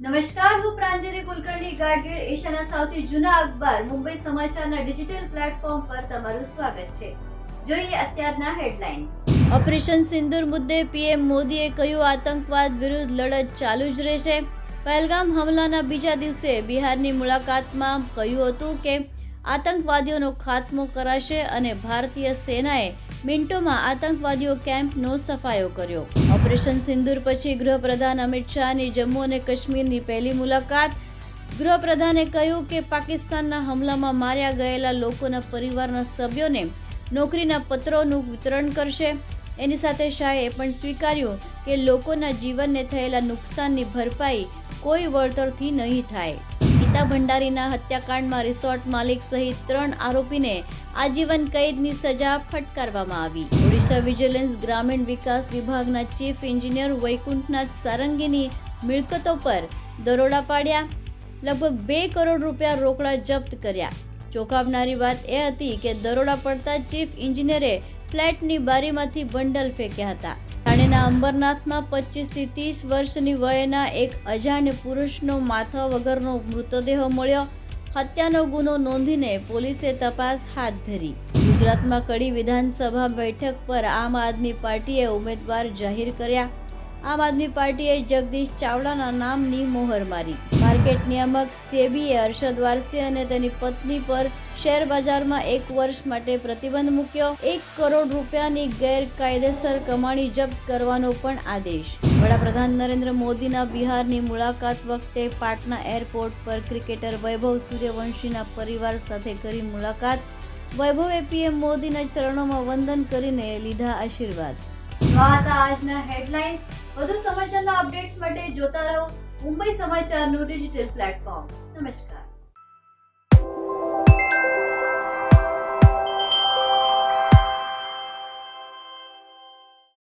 નમસ્કાર, હું પ્રાંજલી કુલકર્ણી ગાડગીળ એશિયાના સૌથી જૂના અખબાર, મુંબઈ સમાચારના ડિજિટલ પ્લેટફોર્મ પર તમારું સ્વાગત છે. જોઈએ અત્યારના હેડલાઇન્સ. ઓપરેશન સિંદૂર મુદ્દે પીએમ મોદીએ કહ્યું, આતંકવાદ વિરુદ્ધ લડત ચાલુ જ રહેશે. પહેલગામ હમલાના બીજા દિવસે બિહારની મુલાકાતમાં કહ્યું હતું કે, આતંકવાદીઓનો ખાત્મો કરાશે અને ભારતીય સેનાએ મિન્ટોમાં આતંકવાદીઓ કેમ્પનો સફાયો કર્યો. ઓપરેશન સિંદૂર પછી ગૃહપ્રધાન અમિત શાહની જમ્મુ અને કાશ્મીરની પહેલી મુલાકાત. ગૃહપ્રધાને કહ્યું કે પાકિસ્તાનના હુમલામાં માર્યા ગયેલા લોકોના પરિવારના સભ્યોને નોકરીના પત્રોનું વિતરણ કરશે. એની સાથે શાહે એ પણ સ્વીકાર્યું કે લોકોના જીવનને થયેલા નુકસાનની ભરપાઈ કોઈ વળતરથી નહીં થાય. ગીતા ભંડારીના હત્યાકાંડમાં રિસોર્ટ માલિક સહિત ત્રણ આરોપીને આજીવન કેદની સજા ફટકારવામાં આવી. ઓડિશા વિજિલન્સ ગ્રામીણ વિકાસ વિભાગના ચીફ એન્જિનિયર વૈકુંઠનાથ સારંગીની મિલકતો પર દરોડા પાડ્યા. લગભગ બે કરોડ રૂપિયા રોકડા જપ્ત કર્યા. ચોંકાવનારી વાત એ હતી કે દરોડા પડતા ચીફ એન્જિનિયરે ફ્લેટની બારીમાંથી બંડલ ફેંક્યા હતા. ઠાણેના અંબરનાથમાં પચીસથી ત્રીસ વર્ષની વયના એક અજાણ પુરુષનો માથા વગરનો મૃતદેહ મળ્યો. હત્યાનો ગુનો નોંધીને પોલીસે તપાસ હાથ ધરી. ગુજરાતમાં કડી વિધાનસભા બેઠક પર આમ આદમી પાર્ટીએ ઉમેદવાર જાહેર કર્યા. આમ આદમી પાર્ટીએ જગદીશ ચાવડાના નામની મોહર મારી. માર્કેટ નિયામક સેબીએ હર્ષદ વારસી અને તેની પત્ની પર શેર બજારમાં એક વર્ષ માટે પ્રતિબંધ મૂક્યો. એક કરોડ રૂપિયાની ગેરકાયદેસર કમાણી જપ્ત કરવાનો પણ આદેશ. વડાપ્રધાન નરેન્દ્ર મોદીના બિહારની મુલાકાત વખતે પાટના એરપોર્ટ પર ક્રિકેટર વૈભવ સૂર્યવંશીના પરિવાર સાથે કરી મુલાકાત. વૈભવે પીએમ મોદીના ચરણોમાં વંદન કરીને લીધા આશીર્વાદ. આજના હેડલાઇન્સ. વધુ સમાચારના અપડેટ્સ માટે જોતા રહો મુંબઈ સમાચારનું ડિજિટલ પ્લેટફોર્મ. નમસ્કાર.